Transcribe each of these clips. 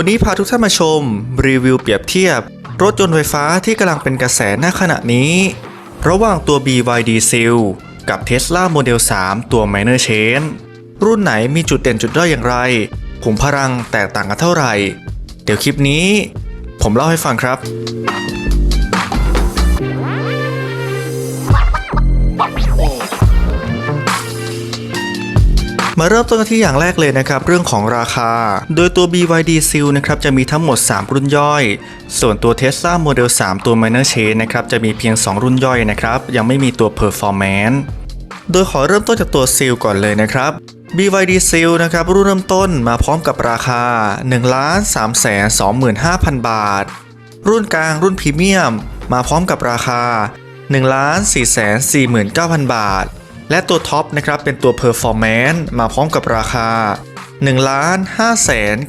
วันนี้พาทุกท่านมาชม รีวิวเปรียบเทียบ รถยนต์ไฟฟ้าที่กำลังเป็นกระแสณขณะนี้ ระหว่างตัว BYD Seal กับ Tesla Model 3 ตัว Minor Chain รุ่นไหนมีจุดเด่นจุดด้อยอย่างไรขุมพลังแตกต่างกันเท่าไหร่ เดี๋ยวคลิปนี้ ผมเล่าให้ฟังครับ มาเริ่มต้นกันที่อย่างแรกเลยนะครับเรื่องของราคา โดยตัว BYD Seal นะครับจะมีทั้งหมด 3 รุ่นย่อย ส่วนตัว Tesla Model 3 ตัว Minor Chain นะครับจะมีเพียง 2 รุ่นย่อยนะครับยังไม่มีตัว Performance โดยขอเริ่มต้นจากตัว Seal ก่อนเลยนะครับ BYD Seal นะครับรุ่นเริ่มต้นมาพร้อมกับราคา 1 3 2 5 0 0 0 บาท รุ่นกลางรุ่นพรีเมียม มาพร้อมกับราคา 1 4 4 9 0 0 0 บาท และตัวท็อปนะครับเป็นตัว Performance มาพร้อมกับราคา 1 5 9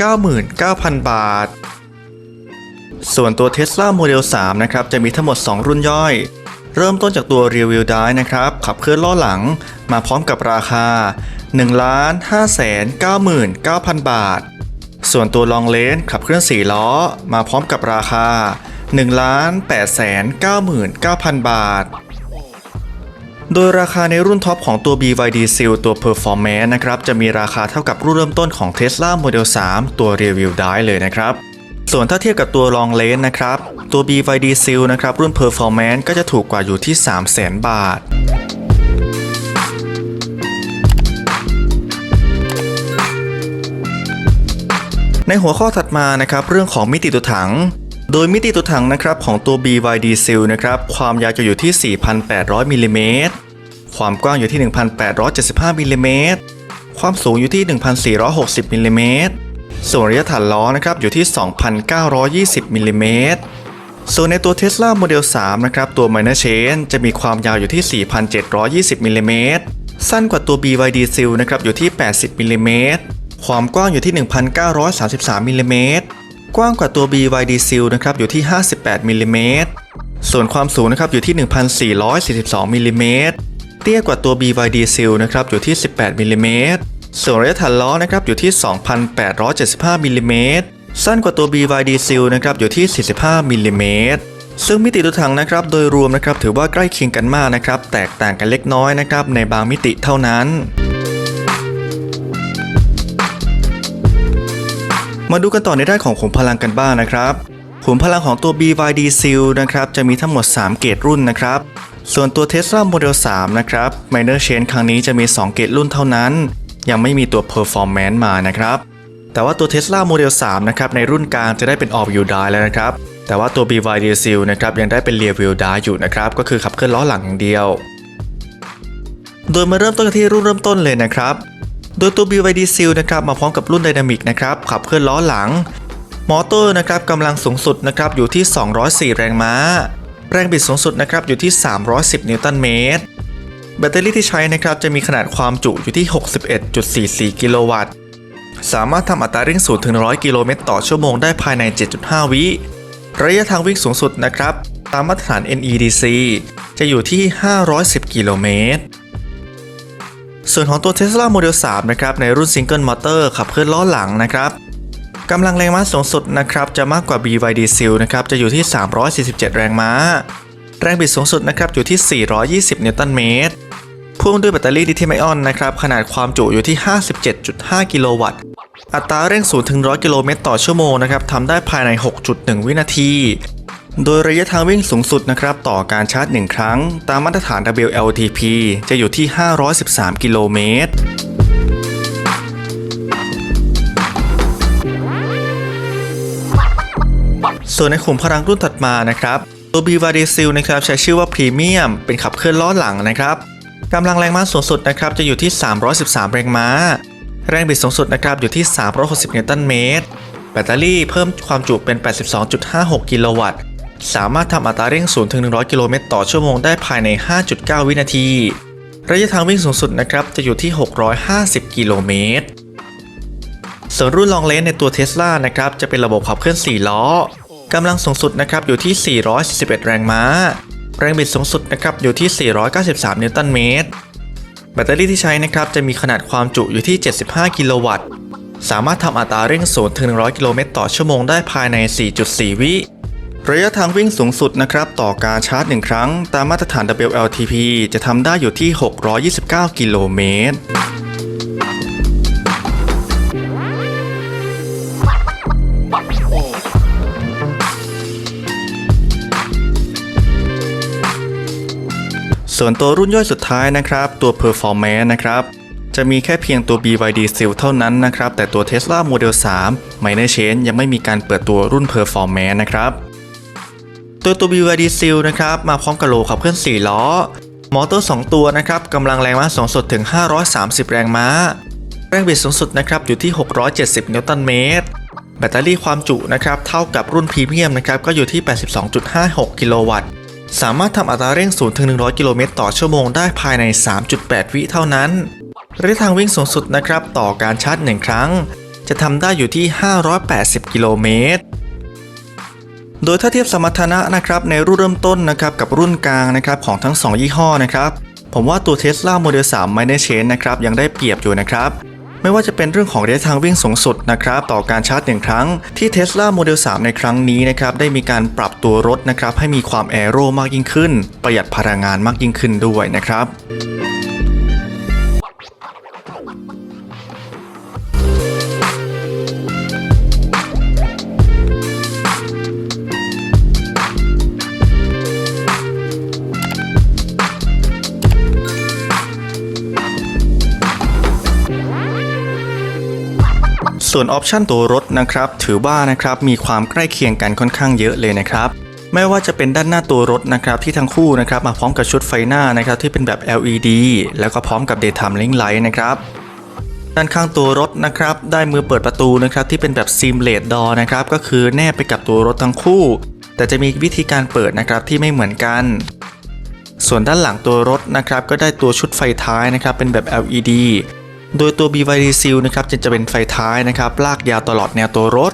9 0 0 0 บาท ส่วนตัว Tesla Model 3 นะครับ จะมีทั้งหมด 2 รุ่นย่อย เริ่มต้นจากตัว Rear Wheel Drive นะครับ ขับเคลื่อนล้อหลังมาพร้อมกับราคา 1 5 9 9 0 0 0 บาท ส่วนตัว Long Range ขับเคลื่อน 4 ล้อ มาพร้อมกับราคา 1 8 9 9 0 0 0 บาท โดยราคาในรุ่นท็อปของตัว BYD Seal ตัว Performance นะครับ จะมีราคาเท่ากับรุ่นเริ่มต้นของ Tesla Model 3 ตัว Rear Wheel Drive เลยนะครับ ส่วนถ้าเทียบกับตัว Long Range นะครับ ตัว BYD Seal นะครับรุ่น Performance ก็จะถูกกว่าอยู่ที่ 300,000 บาทในหัวข้อถัดมานะครับเรื่องของมิติตัวถัง โดยมิติตัวถังนะครับของตัว BYD Seal นะครับความยาวจะอยู่ที่ 4,800มิลลิเมตรความกว้างอยู่ที่ 1,875มิลลิเมตรความสูงอยู่ที่ 1,460มิลลิเมตรส่วนระยะฐานล้อนะครับอยู่ที่ 2,920มิลลิเมตรส่วนในตัว Tesla Model 3 นะครับ ตัว Minor Chain จะมีความยาวอยู่ที่ 4,720มิลลิเมตรสั้นกว่าตัว BYD Seal นะครับอยู่ที่ 80มิลลิเมตรความกว้างอยู่ที่ 1,933มิลลิเมตร กว้างกว่าตัว BYD Seal นะครับอยู่ที่ 58มิลลิเมตรส่วนความสูงนะครับอยู่ที่ 1,442มิลลิเมตรเตี้ยกว่าตัว BYD Seal นะครับอยู่ที่ 18มิลลิเมตรส่วนระยะฐานล้อนะครับอยู่ที่ 2,875มิลลิเมตรสั้นกว่าตัว BYD Seal นะครับอยู่ที่ 45มิลลิเมตรซึ่งมิติตัวถังนะครับโดยรวมนะครับถือว่าใกล้เคียงกันมากนะครับแตกต่างกันเล็กน้อยนะครับในบางมิติเท่านั้น มาดูกันต่อในด้านของขุมพลังกันบ้างนะครับขุมพลังของตัว BYD Seal นะครับจะมีทั้งหมด 3 เกรดรุ่นนะครับ ส่วนตัว Tesla Model 3 นะครับ Minor Chain ครั้งนี้จะมี 2 เกรดรุ่นเท่านั้น ยังไม่มีตัว Performance มานะครับ แต่ว่าตัว Tesla Model 3 นะครับในรุ่นกลางจะได้เป็น All Wheel Drive แล้วนะครับ แต่ว่าตัว BYD Seal นะครับยังได้เป็น Rear Wheel Drive อยู่นะครับ ก็คือขับเคลื่อนล้อหลังอย่างเดียว โดยมาเริ่มต้นกันที่รุ่นเริ่มต้นเลยนะครับ โดยตัว BYD Seal นะครับมาพร้อมกับรุ่น Dynamic นะครับขับเคลื่อนล้อหลัง มอเตอร์นะครับกำลังสูงสุดนะครับอยู่ที่ 204 แรงม้า แรงบิดสูงสุดนะครับอยู่ที่ 310 นิวตันเมตร แบตเตอรี่ที่ใช้นะครับจะมีขนาดความจุอยู่ที่ 61.44 กิโลวัตต์ สามารถทำอัตราเร่ง0ถึง 100 กิโลเมตรต่อชั่วโมงได้ภายใน 7.5 วิระยะทางวิ่งสูงสุดนะครับ ตามมาตรฐาน NEDC จะอยู่ที่ 510 กิโลเมตร ส่วนของตัว Tesla Model 3 นะครับในรุ่น Single Motor ขับเคลื่อนล้อหลังนะครับกำลังแรงม้าสูงสุดนะครับจะมากกว่า BYD Seal นะครับจะอยู่ที่ 347 แรงม้า แรงบิดสูงสุดนะครับอยู่ที่ 420 นิวตันเมตรพ่วงด้วยแบตเตอรี่ลิเธียมไอออนนะครับขนาดความจุอยู่ที่ 57.5 กิโลวัตต์ อัตราเร่ง0ถึง100 กิโลเมตรต่อชั่วโมงนะครับทำได้ภายใน 6.1 วินาที โดยระยะทางวิ่งสูงสุดนะครับต่อการชาร์จ 1 ครั้ง ตามมาตรฐาน WLTP จะอยู่ที่ 513 กิโลเมตรส่วนในขุมพลังรุ่นถัดมานะครับ ตัว BYD Seal นะครับใช้ชื่อว่า Premium เป็นขับเคลื่อนล้อหลังนะครับกำลังแรงม้าสูงสุดนะครับจะอยู่ที่ 313 แรงม้า แรงบิดสูงสุดนะครับอยู่ที่ 360 นิวตันเมตร แบตเตอรี่เพิ่มความจุเป็น 82.56 กิโลวัตต์ สามารถทำอัตราเร่ง 0 ถึง 100 กิโลเมตรต่อชั่วโมงได้ภายใน 5.9 วินาที ระยะทางวิ่งสูงสุดนะครับจะอยู่ที่ 650 กิโลเมตร ส่วนรุ่นลองเลนในตัว Tesla นะครับจะเป็นระบบขับเคลื่อน 4 ล้อกำลังสูงสุดนะครับอยู่ที่ 441 แรงม้า แรงบิดสูงสุดนะครับอยู่ที่ 493 นิวตันเมตร แบตเตอรี่ที่ใช้นะครับจะมีขนาดความจุอยู่ที่ 75 กิโลวัตต์ สามารถทำอัตราเร่ง 0 ถึง 100 กิโลเมตรต่อชั่วโมงได้ภายใน 4.4 วิ ระยะทางวิ่งสูงสุดนะครับต่อการชาร์จ 1 ครั้ง ตามมาตรฐาน WLTP จะทำได้อยู่ที่ 629 กิโลเมตรส่วนตัวรุ่นย่อยสุดท้ายนะครับ ตัว Performance นะครับ จะมีแค่เพียงตัว BYD Seal เท่านั้นนะครับ แต่ตัว Tesla Model 3 Minor Change ยังไม่มีการเปิดตัวรุ่น Performance นะครับ ตัวตัว BYD Seal นะครับมาพร้อมกับโลขับเคลื่อน 4 ล้อ มอเตอร์ 2 ตัวนะครับกำลังแรงม้าสูงสุดถึง 530 แรงม้า แรงบิดสูงสุดนะครับอยู่ที่ 670 นิวตันเมตร แบตเตอรี่ความจุนะครับเท่ากับรุ่นพรีเมียมนะครับก็อยู่ที่ 82.56 กิโลวัตต์ สามารถทำอัตราเร่ง0ถึง100 กิโลเมตรต่อชั่วโมงได้ภายใน 3.8 วิเท่านั้นระยะทางวิ่งสูงสุดนะครับต่อการชาร์จ 1 ครั้ง จะทำได้อยู่ที่ 580 กิโลเมตร โดยถ้าเทียบสมรรถนะนะครับในรุ่นเริ่มต้นนะครับกับรุ่นกลางนะครับของทั้ง 2 ยี่ห้อนะครับผมว่าตัว Tesla Model 3 Minor Change นะครับยังได้เปรียบอยู่นะครับไม่ว่าจะเป็นเรื่องของระยะทางวิ่งสูงสุดนะครับต่อการชาร์จหนึ่งครั้งที่ Tesla Model 3 ในครั้งนี้นะครับได้มีการปรับตัวรถนะครับให้มีความแอโรมากยิ่งขึ้น ประหยัดพลังงานมากยิ่งขึ้นด้วยนะครับ ส่วนออปชันตัวรถนะครับถือว่านะครับมีความใกล้เคียงกันค่อนข้างเยอะเลยนะครับไม่ว่าจะเป็นด้านหน้าตัวรถนะครับที่ทั้งคู่นะครับมาพร้อมกับชุดไฟหน้านะครับที่เป็นแบบ LED แล้วก็พร้อมกับ Daytime Ring Light นะครับด้านข้างตัวรถนะครับได้มือเปิดประตูนะครับที่เป็นแบบ Seamless Door นะครับก็คือแนบไปกับตัวรถทั้งคู่ แต่จะมีวิธีการเปิดนะครับที่ไม่เหมือนกัน ส่วนด้านหลังตัวรถนะครับก็ได้ตัวชุดไฟท้ายนะครับเป็นแบบ LED โดยตัว BYD Seal นะครับจะเป็นไฟท้ายนะครับลากยาวตลอดแนวตัวรถ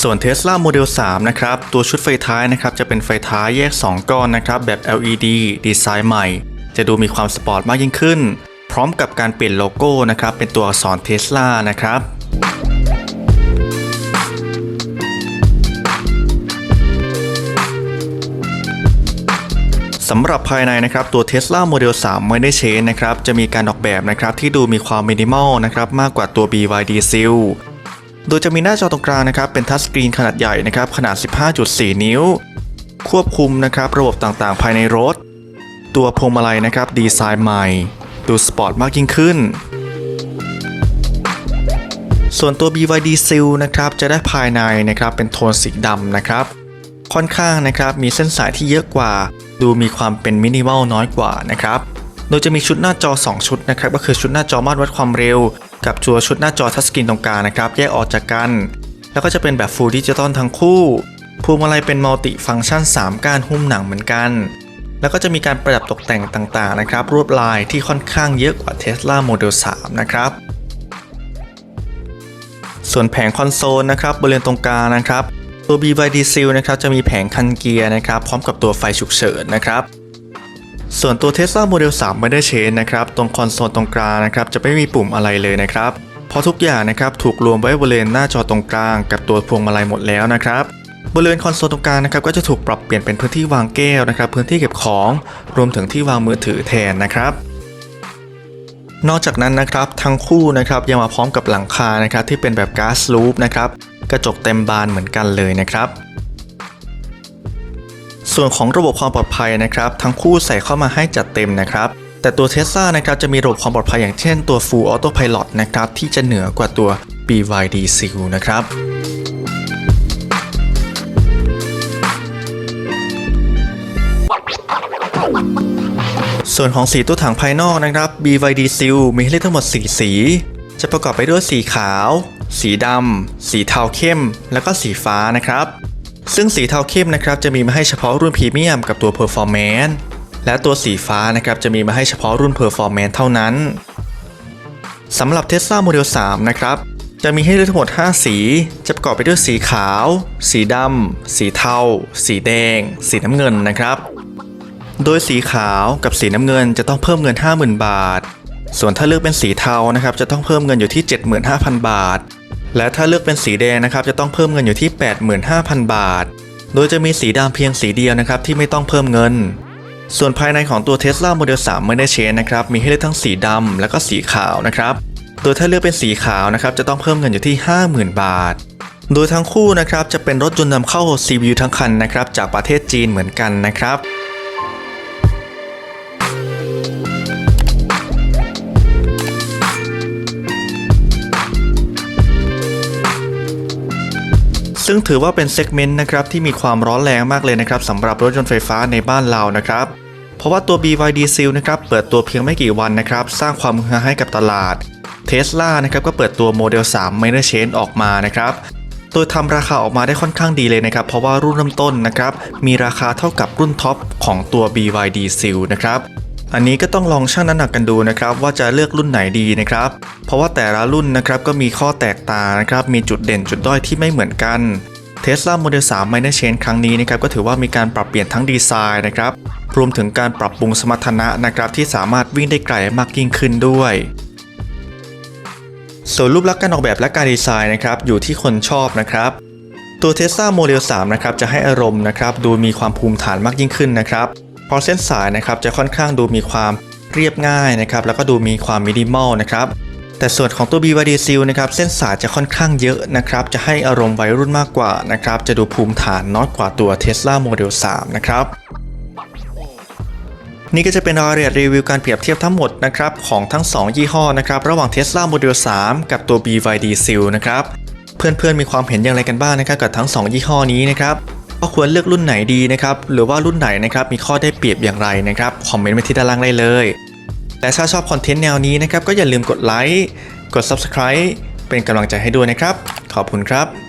ส่วน Tesla Model 3 นะครับ ตัวชุดไฟท้ายนะครับจะเป็นไฟท้ายแยก 2 ก้อนนะครับแบบ LED ดีไซน์ใหม่ จะดูมีความสปอร์ตมากยิ่งขึ้น พร้อมกับการเปลี่ยนโลโก้นะครับเป็นตัวอักษร Tesla นะครับ สำหรับภายในนะครับตัว Tesla Model 3 Minor Change นะครับจะมีการออกแบบนะครับที่ดูมีความมินิมอลนะครับมากกว่าตัว BYD Seal โดยจะมีหน้าจอตรงกลางนะครับเป็นทัชสกรีนขนาดใหญ่นะครับขนาด 15.4 นิ้ว ควบคุมนะครับระบบต่างๆ ภายในรถ ตัวพวงมาลัยนะครับดีไซน์ใหม่ ดูสปอร์ตมากยิ่งขึ้น ส่วนตัว BYD Seal นะครับจะได้ภายในนะครับเป็นโทนสีดำนะครับ ค่อนข้างนะครับมีเส้นสายที่เยอะกว่า ดูมีความเป็นมินิมอลน้อยกว่านะครับโดยจะมีชุดหน้าจอ 2 ชุดนะครับก็คือชุดหน้าจอมาตรวัดความเร็ว กับตัวชุดหน้าจอทัชสกรีนตรงกลางนะครับแยกออกจากกัน แล้วก็จะเป็นแบบฟูลดิจิตอลทั้งคู่พวงมาลัยเป็นมัลติฟังก์ชัน 3ก้านหุ้มหนังเหมือนกัน แล้วก็จะมีการประดับตกแต่งต่างๆนะครับรวดลายที่ค่อนข้างเยอะกว่า Tesla Model 3 นะครับส่วนแผงคอนโซลนะครับบริเวณตรงกลางนะครับ ตัว BYD Seal นะครับจะมีแผงคันเกียร์นะครับพร้อมกับตัวไฟฉุกเฉินนะครับส่วนตัว Tesla Model 3 Minor Change นะครับตรงคอนโซลตรงกลางนะครับจะไม่มีปุ่มอะไรเลยนะครับเพราะทุกอย่างนะครับถูกรวมไว้บริเวณหน้าจอตรงกลางกับตัวพวงมาลัยหมดแล้วนะครับบริเวณคอนโซลตรงกลางนะครับก็จะถูกปรับเปลี่ยนเป็นพื้นที่วางแก้วนะครับพื้นที่เก็บของรวมถึงที่วางมือถือแทนนะครับนอกจากนั้นนะครับทั้งคู่นะครับยังมาพร้อมกับหลังคานะครับที่เป็นแบบก๊าซลูปนะครับ กระจกเต็มบานเหมือนกันเลยนะครับ ส่วนของระบบความปลอดภัยนะครับ ทั้งคู่ใส่เข้ามาให้จัดเต็มนะครับ แต่ตัว Tesla นะครับจะมีระบบความปลอดภัยอย่างเช่นตัว Full Autopilot นะครับที่จะเหนือกว่าตัว BYD Seal นะครับส่วนของสีตัวถังภายนอกนะครับ BYD Seal มีให้เลือกทั้งหมด 4 สี จะประกอบไปด้วยสีขาว สีดำ สีเทาเข้ม แล้วก็สีฟ้านะครับ ซึ่งสีเทาเข้มนะครับจะมีมาให้เฉพาะรุ่นพรีเมียมกับตัว Performance และตัวสีฟ้านะครับจะมีมาให้เฉพาะรุ่น Performance เท่านั้นสำหรับ Tesla Model 3 นะครับ จะมีให้เลือกทั้งหมด 5 สี จะประกอบไปด้วยสีขาว สีดำ สีเทา สีแดง สีน้ำเงินนะครับ โดยสีขาวกับสีน้ำเงินจะต้องเพิ่มเงิน 50,000 บาท ส่วนถ้าเลือกเป็นสีเทานะครับ จะต้องเพิ่มเงินอยู่ที่ 75,000 บาท และถ้าเลือกเป็นสีแดงนะครับจะต้องเพิ่มเงินอยู่ที่ 85,000 บาท โดยจะมีสีดำเพียงสีเดียวนะครับที่ไม่ต้องเพิ่มเงิน ส่วนภายในของตัว Tesla Model 3 Model Change นะครับมีให้เลือกทั้งสีดำและก็สีขาวนะครับโดยถ้าเลือกเป็นสีขาวนะครับจะต้องเพิ่มเงินอยู่ที่ 50,000 บาท โดยทั้งคู่นะครับจะเป็นรถยนต์นำเข้า CVU ทั้งคันนะครับจากประเทศจีนเหมือนกันนะครับ ซึ่งถือว่าเป็นเซกเมนต์นะครับที่มีความร้อนแรงมากเลยนะครับสำหรับรถยนต์ไฟฟ้าในบ้านเรานะครับ เพราะว่าตัว BYD Seal นะครับเปิดตัวเพียงไม่กี่วันนะครับสร้างความฮือฮาให้กับตลาด Tesla นะครับก็เปิดตัวโมเดล 3 Minor Change ออกมานะครับโดยทำราคาออกมาได้ค่อนข้างดีเลยนะครับ เพราะว่ารุ่นเริ่มต้นนะครับมีราคาเท่ากับรุ่นท็อปของตัว BYD Seal นะครับ อันนี้ก็ต้องลองชั่งน้ำหนักกันดูนะครับว่าจะเลือกรุ่นไหนดีนะครับ เพราะว่าแต่ละรุ่นนะครับก็มีข้อแตกต่างนะครับมีจุดเด่นจุดด้อยที่ไม่เหมือนกัน Tesla Model 3 Minor Change ครั้งนี้นะครับก็ถือว่ามีการปรับเปลี่ยนทั้งดีไซน์นะครับรวมถึงการปรับปรุงสมรรถนะนะครับที่สามารถวิ่งได้ไกลมากยิ่งขึ้นด้วยส่วนรูปลักษณ์การออกแบบและการดีไซน์นะครับอยู่ที่คนชอบนะครับ ตัว Tesla Model 3 นะครับจะให้อารมณ์นะครับดูมีความภูมิฐานมากยิ่งขึ้นนะครับ ราะเส้นสายนะครับจะค่อนข้างดูมีความเรียบง่ายนะครับแล้วก็ดูมีความมินิมอลนะครับแต่ส่วนของตัว BYD Seal นะครับเส้นสายจะค่อนข้างเยอะนะครับจะให้อารมณ์วัยรุ่นมากกว่านะครับจะดูภูมิฐานน้อยกว่าตัว Tesla Model 3 นะครับนี่ก็จะเป็นรายละเอียดรีวิวการเปรียบเทียบทั้งหมดนะครับของทั้ง 2 ยี่ห้อนะครับระหว่าง Tesla Model 3 กับตัว BYD Seal นะครับเพื่อนๆมีความเห็นอย่างไรกันบ้างนะครับกับทั้ง 2 ยี่ห้อนี้นะครับ ว่าควรเลือกรุ่นไหนดีนะครับ หรือว่ารุ่นไหนนะครับมีข้อได้เปรียบอย่างไรนะครับคอมเมนต์ไว้ที่ด้านล่างได้เลย และถ้าชอบคอนเทนต์แนวนี้นะครับก็อย่าลืมกดไลค์กด Subscribe เป็นกำลังใจให้ด้วยนะครับ ขอบคุณครับ